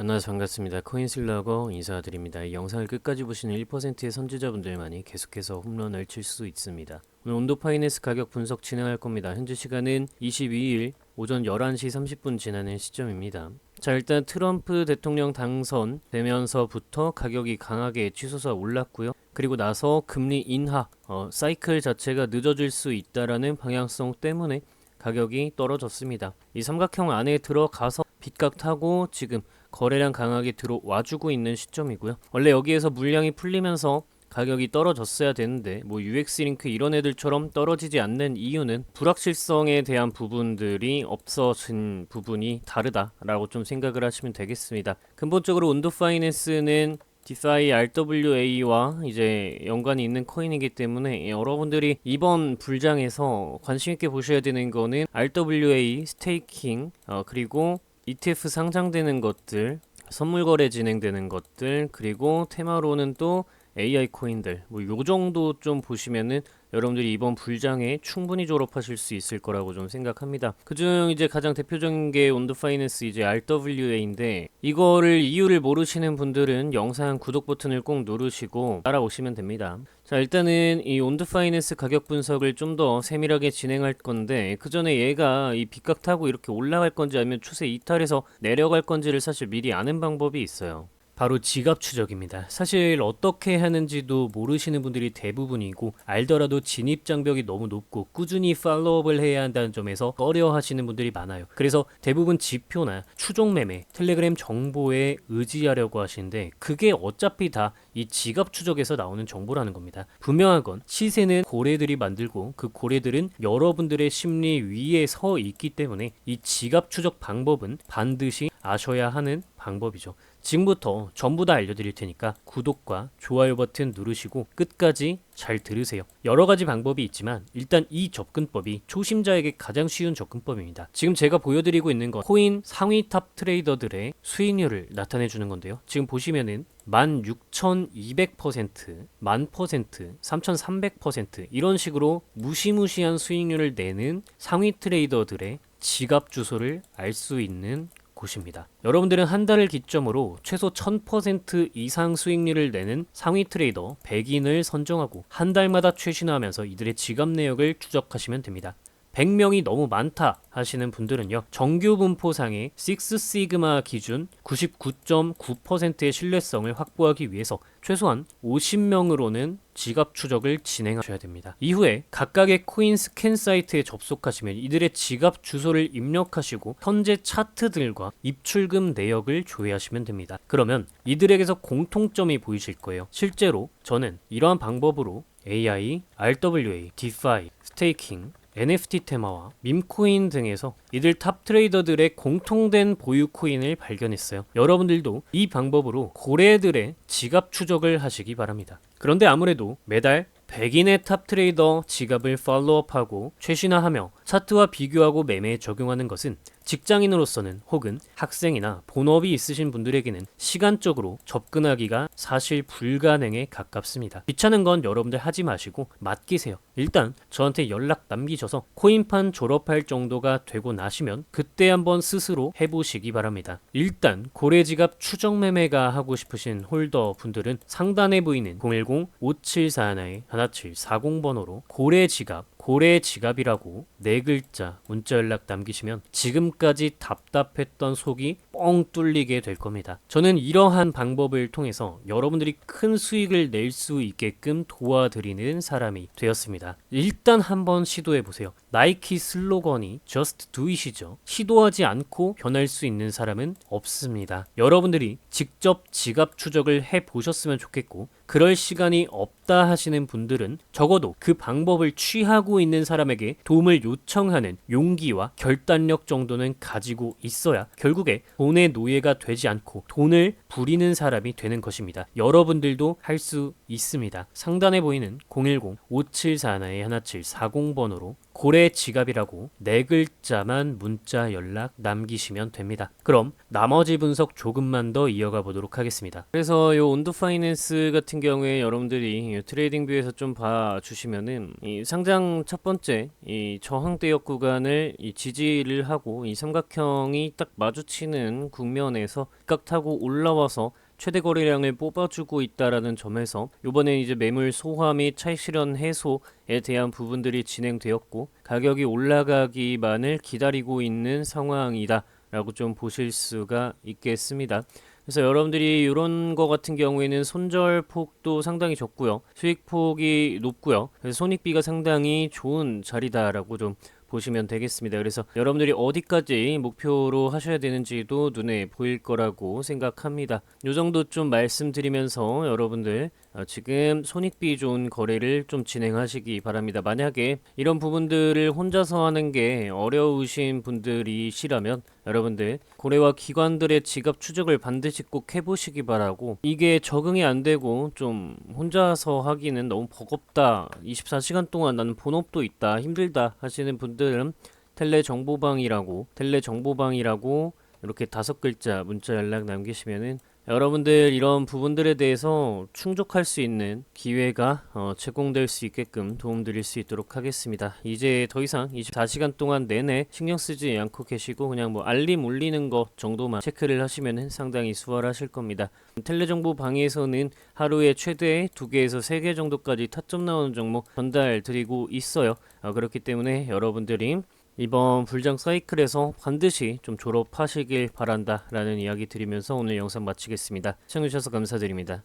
만나서 반갑습니다. 코인슬러거 인사드립니다. 이 영상을 끝까지 보시는 1%의 선지자분들만이 계속해서 홈런을 칠 수 있습니다. 오늘 온도 파이낸스 가격 분석 진행할 겁니다. 현재 시간은 22일 오전 11시 30분 지나는 시점입니다. 자 일단 트럼프 대통령 당선되면서부터 가격이 강하게 치솟아 올랐고요. 그리고 나서 금리 인하 어, 사이클 자체가 늦어질 수 있다라는 방향성 때문에 가격이 떨어졌습니다. 이 삼각형 안에 들어가서 빗각 타고 지금 거래량 강하게 들어와주고 있는 시점이고요. 원래 여기에서 물량이 풀리면서 가격이 떨어졌어야 되는데 뭐 UX 링크 이런 애들처럼 떨어지지 않는 이유는 불확실성에 대한 부분들이 없어진 부분이 다르다라고 좀 생각을 하시면 되겠습니다. 근본적으로 온도 파이낸스는 디파이 RWA와 이제 연관이 있는 코인이기 때문에 여러분들이 이번 불장에서 관심 있게 보셔야 되는 거는 RWA 스테이킹 어, 그리고 ETF 상장되는 것들 선물 거래 진행되는 것들 그리고 테마로는 또 AI 코인들 뭐 요 정도 좀 보시면은 여러분들이 이번 불장에 충분히 졸업하실 수 있을 거라고 좀 생각합니다. 그중 이제 가장 대표적인 게 온드 파이낸스 이제 RWA인데 이거를 이유를 모르시는 분들은 영상 구독 버튼을 꼭 누르시고 따라오시면 됩니다. 자 일단은 이 온드 파이낸스 가격 분석을 좀 더 세밀하게 진행할 건데 그 전에 얘가 이 빗각 타고 이렇게 올라갈 건지 아니면 추세 이탈해서 내려갈 건지를 사실 미리 아는 방법이 있어요. 바로 지갑 추적입니다. 사실 어떻게 하는지도 모르시는 분들이 대부분이고 알더라도 진입 장벽이 너무 높고 꾸준히 팔로업을 해야 한다는 점에서 꺼려 하시는 분들이 많아요. 그래서 대부분 지표나 추종 매매, 텔레그램 정보에 의지하려고 하시는데 그게 어차피 다 이 지갑 추적에서 나오는 정보라는 겁니다. 분명한 건 시세는 고래들이 만들고 그 고래들은 여러분들의 심리 위에 서 있기 때문에 이 지갑 추적 방법은 반드시 아셔야 하는 방법이죠. 지금부터 전부 다 알려드릴 테니까 구독과 좋아요 버튼 누르시고 끝까지 잘 들으세요. 여러 가지 방법이 있지만 일단 이 접근법이 초심자에게 가장 쉬운 접근법입니다. 지금 제가 보여드리고 있는 건 코인 상위 탑 트레이더들의 수익률을 나타내 주는 건데요. 지금 보시면은 16,200%, 1000%, 3,300% 이런 식으로 무시무시한 수익률을 내는 상위 트레이더들의 지갑 주소를 알 수 있는 곳입니다. 여러분들은 한 달을 기점으로 최소 1000% 이상 수익률을 내는 상위 트레이더 100인을 선정하고 한 달마다 최신화하면서 이들의 지갑 내역을 추적하시면 됩니다. 100명이 너무 많다 하시는 분들은요. 정규 분포상의 6시그마 기준 99.9%의 신뢰성을 확보하기 위해서 최소한 50명으로는 지갑 추적을 진행하셔야 됩니다. 이후에 각각의 코인 스캔 사이트에 접속하시면 이들의 지갑 주소를 입력하시고 현재 차트들과 입출금 내역을 조회하시면 됩니다. 그러면 이들에게서 공통점이 보이실 거예요. 실제로 저는 이러한 방법으로 AI, RWA, DeFi, 스테이킹, NFT 테마와 밈코인 등에서 이들 탑 트레이더들의 공통된 보유 코인을 발견했어요. 여러분들도 이 방법으로 고래들의 지갑 추적을 하시기 바랍니다. 그런데 아무래도 매달 100인의 탑 트레이더 지갑을 팔로우업하고 최신화하며 차트와 비교하고 매매에 적용하는 것은 직장인으로서는 혹은 학생이나 본업이 있으신 분들에게는 시간적으로 접근하기가 사실 불가능에 가깝습니다. 귀찮은 건 여러분들 하지 마시고 맡기세요. 일단 저한테 연락 남기셔서 코인판 졸업할 정도가 되고 나시면 그때 한번 스스로 해보시기 바랍니다. 일단 고래지갑 추적 매매가 하고 싶으신 홀더 분들은 상단에 보이는 010-5741-1740번호로 고래지갑 고래 지갑이라고 네 글자 문자 연락 남기시면 지금까지 답답했던 속이 뻥 뚫리게 될 겁니다. 저는 이러한 방법을 통해서 여러분들이 큰 수익을 낼 수 있게끔 도와드리는 사람이 되었습니다. 일단 한번 시도해 보세요. 나이키 슬로건이 Just Do It이죠. 시도하지 않고 변할 수 있는 사람은 없습니다. 여러분들이 직접 지갑 추적을 해 보셨으면 좋겠고 그럴 시간이 없다 하시는 분들은 적어도 그 방법을 취하고 있는 사람에게 도움을 요청하는 용기와 결단력 정도는 가지고 있어야 결국에 돈의 노예가 되지 않고 돈을 부리는 사람이 되는 것입니다. 여러분들도 할 수 있습니다. 상단에 보이는 010-5741-1740번으로 고래 지갑이라고 네 글자만 문자 연락 남기시면 됩니다. 그럼 나머지 분석 조금만 더 이어가 보도록 하겠습니다. 그래서 이 온도 파이낸스 같은 경우에 여러분들이 이 트레이딩 뷰에서 좀 봐주시면은 이 상장 첫 번째 이 저항대역 구간을 이 지지를 하고 이 삼각형이 딱 마주치는 국면에서 각 타고 올라와서 최대 거래량을 뽑아주고 있다라는 점에서 이번에 이제 매물 소화 및 차익 실현 해소에 대한 부분들이 진행되었고 가격이 올라가기만을 기다리고 있는 상황이다 라고 좀 보실 수가 있겠습니다. 그래서 여러분들이 이런 거 같은 경우에는 손절 폭도 상당히 적고요. 수익 폭이 높고요. 그래서 손익비가 상당히 좋은 자리다라고 좀 보시면 되겠습니다. 그래서 여러분들이 어디까지 목표로 하셔야 되는지도 눈에 보일 거라고 생각합니다. 요 정도 좀 말씀드리면서 여러분들 어, 지금 손익비 좋은 거래를 좀 진행하시기 바랍니다. 만약에 이런 부분들을 혼자서 하는 게 어려우신 분들이시라면 여러분들 고래와 기관들의 지갑 추적을 반드시 꼭 해보시기 바라고 이게 적응이 안 되고 좀 혼자서 하기는 너무 버겁다 24시간 동안 나는 본업도 있다 힘들다 하시는 분들은 텔레 정보방이라고 텔레 정보방이라고 이렇게 다섯 글자 문자 연락 남기시면은 여러분들 이런 부분들에 대해서 충족할 수 있는 기회가 어, 제공될 수 있게끔 도움드릴 수 있도록 하겠습니다. 이제 더 이상 24시간 동안 내내 신경 쓰지 않고 계시고 그냥 뭐 알림 울리는 것 정도만 체크를 하시면 상당히 수월하실 겁니다. 텔레정보 방에서는 하루에 최대 두 개에서 세개 정도까지 타점 나오는 종목 전달 드리고 있어요. 어, 그렇기 때문에 여러분들이 이번 불장 사이클에서 반드시 좀 졸업하시길 바란다 라는 이야기 드리면서 오늘 영상 마치겠습니다. 시청해주셔서 감사드립니다.